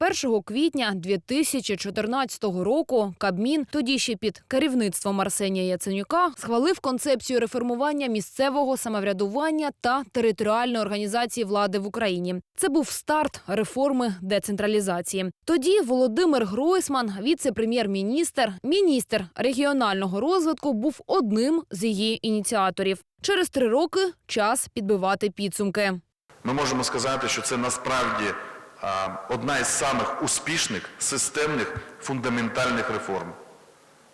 1 квітня 2014 року Кабмін, тоді ще під керівництвом Арсенія Яценюка, схвалив концепцію реформування місцевого самоврядування та територіальної організації влади в Україні. Це був старт реформи децентралізації. Тоді Володимир Гройсман, віце-прем'єр-міністр, міністр регіонального розвитку, був одним з її ініціаторів. Через три роки час підбивати підсумки. Ми можемо сказати, що це насправді одна із самих успішних, системних, фундаментальних реформ.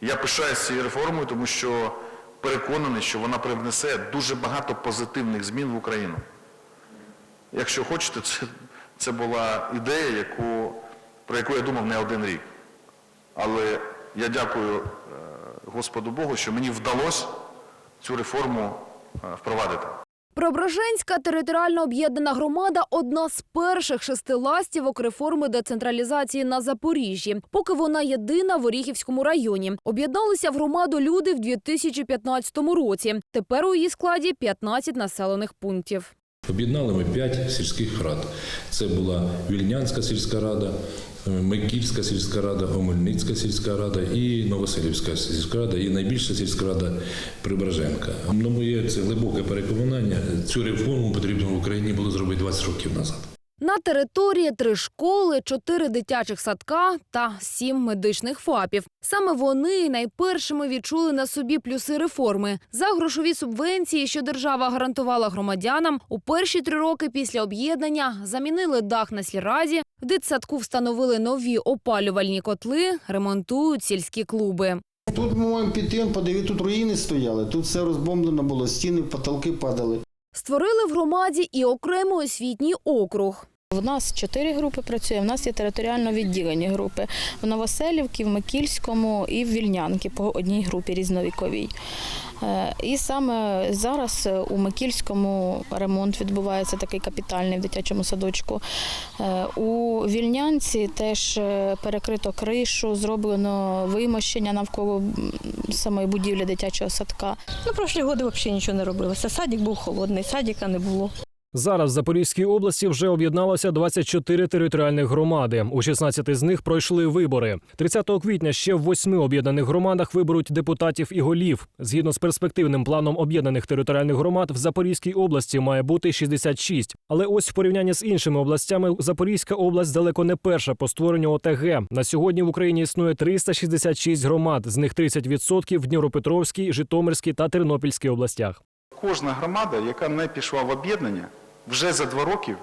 Я пишаюся цією реформою, тому що переконаний, що вона привнесе дуже багато позитивних змін в Україну. Якщо хочете, це, це була ідея, яку, про яку я думав не один рік. Але я дякую е, Господу Богу, що мені вдалося цю реформу е, впровадити. Преображенська територіально об'єднана громада одна з перших шести ластівок реформи децентралізації на Запоріжжі. Поки вона єдина в Оріхівському районі. Об'єдналися в громаду люди в 2015 році. Тепер у її складі 15 населених пунктів. Об'єднали ми п'ять сільських рад. Це була Вільнянська сільська рада, Микільська сільська рада, Гомельницька сільська рада і Новоселівська сільська рада, і найбільша сільська рада Прибраженка. На моє це глибоке переконання. Цю реформу потрібно в Україні було зробити 20 років назад. На території три школи, чотири дитячих садка та сім медичних ФАПів. Саме вони найпершими відчули на собі плюси реформи за грошові субвенції, що держава гарантувала громадянам. У перші три роки після об'єднання замінили дах на сільраді, в дитсадку встановили нові опалювальні котли, ремонтують сільські клуби. Тут ми маємо піти, подиві, тут руїни стояли, тут все розбомблено було, стіни, потолки падали. Створили в громаді і окремий освітній округ. У нас чотири групи працює. У нас є територіально відділені групи в Новоселівці, в Микільському і в Вільнянки по одній групі різновіковій. Е, І саме зараз у Микільському ремонт відбувається такий капітальний в дитячому садочку. Е, У Вільнянці теж е, перекрито кришу, зроблено вимощення навколо самої будівлі дитячого садка. Ну, прошлі роки взагалі нічого не робилося. Садик був холодний, садика не було. Зараз в Запорізькій області вже об'єдналося 24 територіальних громади. У 16 з них пройшли вибори. 30 квітня ще в восьми об'єднаних громадах виберуть депутатів і голів. Згідно з перспективним планом об'єднаних територіальних громад, в Запорізькій області має бути 66. Але ось в порівнянні з іншими областями Запорізька область далеко не перша по створенню ОТГ. На сьогодні в Україні існує 366 громад, з них 30% в Дніпропетровській, Житомирській та Тернопільській областях. Кожна громада, яка не пішла в об'єднання, вже за два роки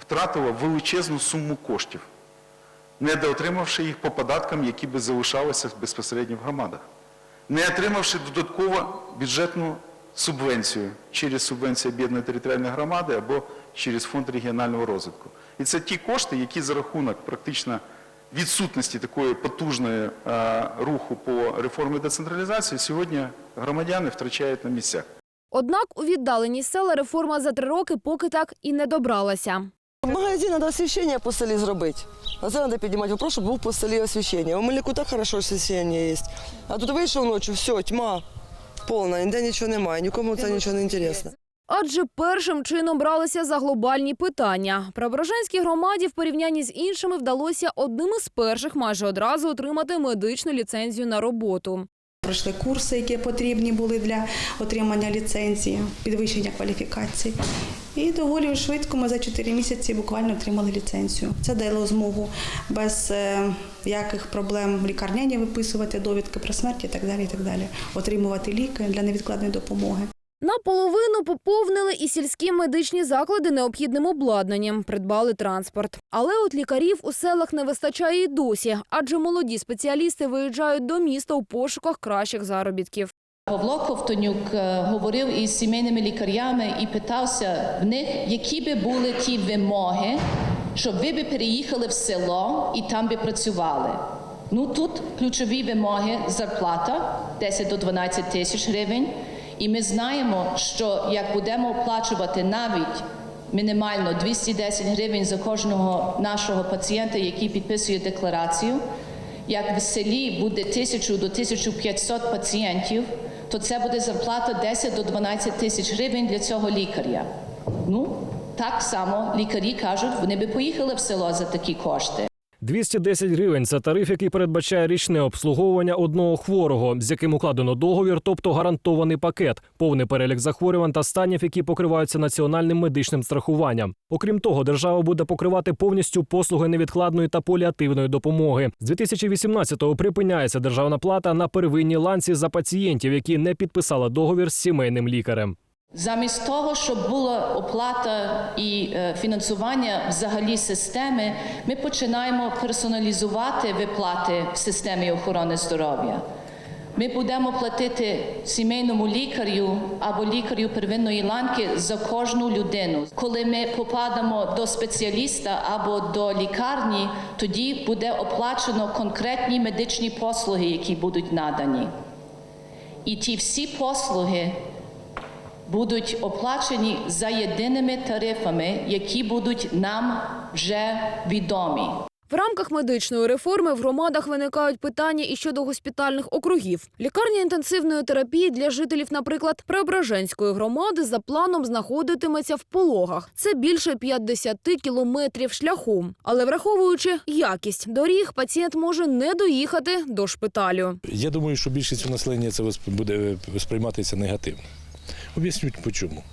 втратила величезну суму коштів, недоотримавши їх по податкам, які би залишалися безпосередньо в громадах, не отримавши додатково бюджетну субвенцію через субвенцію об'єднаної територіальної громади або через фонд регіонального розвитку. І це ті кошти, які за рахунок практично відсутності такої потужної руху по реформі децентралізації сьогодні громадяни втрачають на місцях. Однак у віддалені села реформа за три роки поки так і не добралася. В магазин треба освіщення по селі зробити. А це треба піднімати вопрос, щоб був по селі освіщення. У Мельнику так хорошо освіщення є. А тут вийшов ночі, все, тьма повна, ніде нічого немає, нікому це нічого не інтересно. Адже першим чином бралися за глобальні питання. Преображенській громаді в порівнянні з іншими вдалося одним із перших майже одразу отримати медичну ліцензію на роботу. Пройшли курси, які потрібні були для отримання ліцензії, підвищення кваліфікації. І доволі швидко ми за 4 місяці буквально отримали ліцензію. Це дало змогу без е, яких проблем лікарняні виписувати довідки про смерть і так далі. І так далі. Отримувати ліки для невідкладної допомоги. Наполовину поповнили і сільські медичні заклади необхідним обладнанням, придбали транспорт. Але от лікарів у селах не вистачає і досі, адже молоді спеціалісти виїжджають до міста у пошуках кращих заробітків. Павло Ковтонюк е, говорив із сімейними лікарями і питався в них, які би були ті вимоги, щоб ви би переїхали в село і там би працювали. Ну тут ключові вимоги зарплата 10 до 12 тисяч гривень. І ми знаємо, що як будемо оплачувати навіть мінімально 210 гривень за кожного нашого пацієнта, який підписує декларацію, як в селі буде 1000 до 1500 пацієнтів, то це буде зарплата 10 до 12 тисяч гривень для цього лікаря. Ну, так само лікарі кажуть, вони би поїхали в село за такі кошти. 210 гривень це тариф, який передбачає річне обслуговування одного хворого, з яким укладено договір, тобто гарантований пакет, повний перелік захворювань та станів, які покриваються національним медичним страхуванням. Окрім того, держава буде покривати повністю послуги невідкладної та поліативної допомоги. З 2018-го припиняється державна плата на первинній ланці за пацієнтів, які не підписали договір з сімейним лікарем. Замість того, щоб була оплата і е, фінансування взагалі системи, ми починаємо персоналізувати виплати в системі охорони здоров'я. Ми будемо платити сімейному лікарю або лікарю первинної ланки за кожну людину. Коли ми попадемо до спеціаліста або до лікарні, тоді буде оплачено конкретні медичні послуги, які будуть надані. І ті всі послуги будуть оплачені за єдиними тарифами, які будуть нам вже відомі. В рамках медичної реформи в громадах виникають питання і щодо госпітальних округів. Лікарня інтенсивної терапії для жителів, наприклад, Преображенської громади за планом знаходитиметься в пологах. Це більше 50 кілометрів шляху. Але враховуючи якість доріг, пацієнт може не доїхати до шпиталю. Я думаю, що більшість населення це буде сприйматися негативно. Об'ясню чому.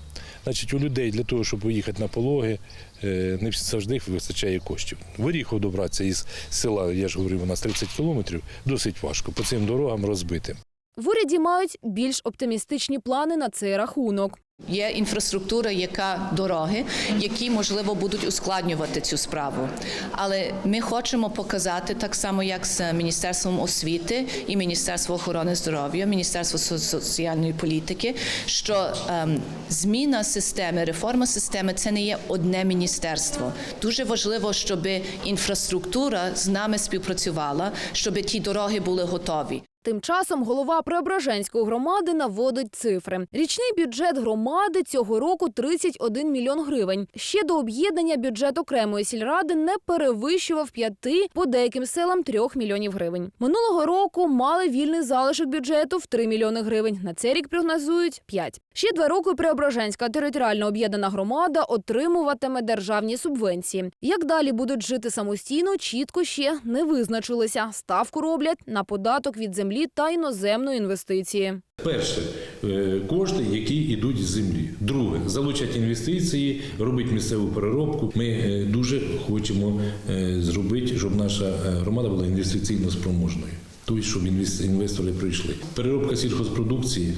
Значить, у людей для того, щоб поїхати на пологи, е, не завжди вистачає коштів. В Оріхов добратися із села, я ж говорив, у нас 30 кілометрів, досить важко. По цим дорогам розбитим. В уряді мають більш оптимістичні плани на цей рахунок. Є інфраструктура, яка дороги, які можливо будуть ускладнювати цю справу. Але ми хочемо показати так само, як з міністерством освіти і міністерством охорони здоров'я, міністерство соціальної політики, що ем, зміна системи, реформа системи це не є одне міністерство. Дуже важливо, щоб інфраструктура з нами співпрацювала, щоб ті дороги були готові. Тим часом голова Преображенської громади наводить цифри. Річний бюджет громади цього року 31 мільйон гривень. Ще до об'єднання бюджет окремої сільради не перевищував 5, по деяким селам 3 мільйонів гривень. Минулого року мали вільний залишок бюджету в 3 мільйони гривень. На цей рік прогнозують 5. Ще два роки Преображенська територіально об'єднана громада отримуватиме державні субвенції. Як далі будуть жити самостійно, чітко ще не визначилися. Ставку роблять на податок від землі та іноземної інвестиції. Перше е, кошти, які йдуть з землі. Друге, залучать інвестиції, робить місцеву переробку. Ми е, дуже хочемо е, зробити, щоб наша громада була інвестиційно спроможною. Тобто, щоб інвес- інвестори прийшли. Переробка сільхозпродукції,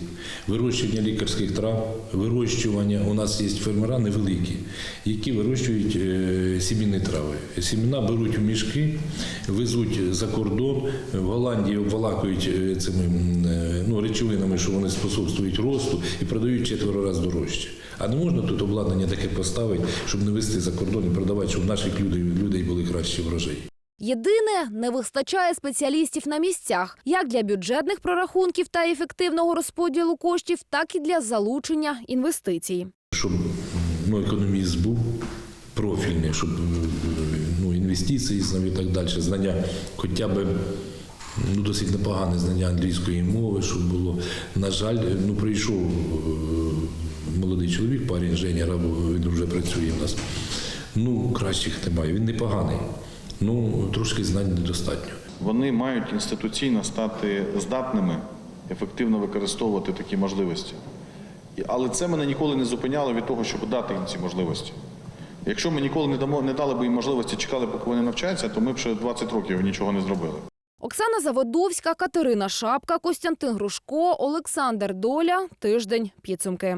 вирощування лікарських трав, вирощування. У нас є фермера невеликі, які вирощують е, сімейні трави. Сімена беруть в мішки, везуть за кордон, в Голландії обвалакують е, цими е, ну, речовинами, що вони способствують росту, і продають четверо разів дорожче. А не можна тут обладнання таке поставити, щоб не везти за кордон і продавати, щоб наших людей, людей були кращі врожаї. Єдине, не вистачає спеціалістів на місцях як для бюджетних прорахунків та ефективного розподілу коштів, так і для залучення інвестицій. щоб ну, економіст був профільний, щоб е, ну, інвестиції і так далі, знання хоча б ну, досить непогане знання англійської мови, щоб було. На жаль, ну, прийшов е, молодий чоловік, парень інженер, або він вже працює в нас. Ну, кращих немає. Він непоганий. Ну, трошки знань недостатньо. Вони мають інституційно стати здатними ефективно використовувати такі можливості. Але це мене ніколи не зупиняло від того, щоб дати їм ці можливості. Якщо ми ніколи не дамо, не дали б їм можливості, чекали, поки вони навчаються, то ми б ще 20 років нічого не зробили. Оксана Заводовська, Катерина Шапка, Костянтин Грушко, Олександр Доля. Тиждень підсумки.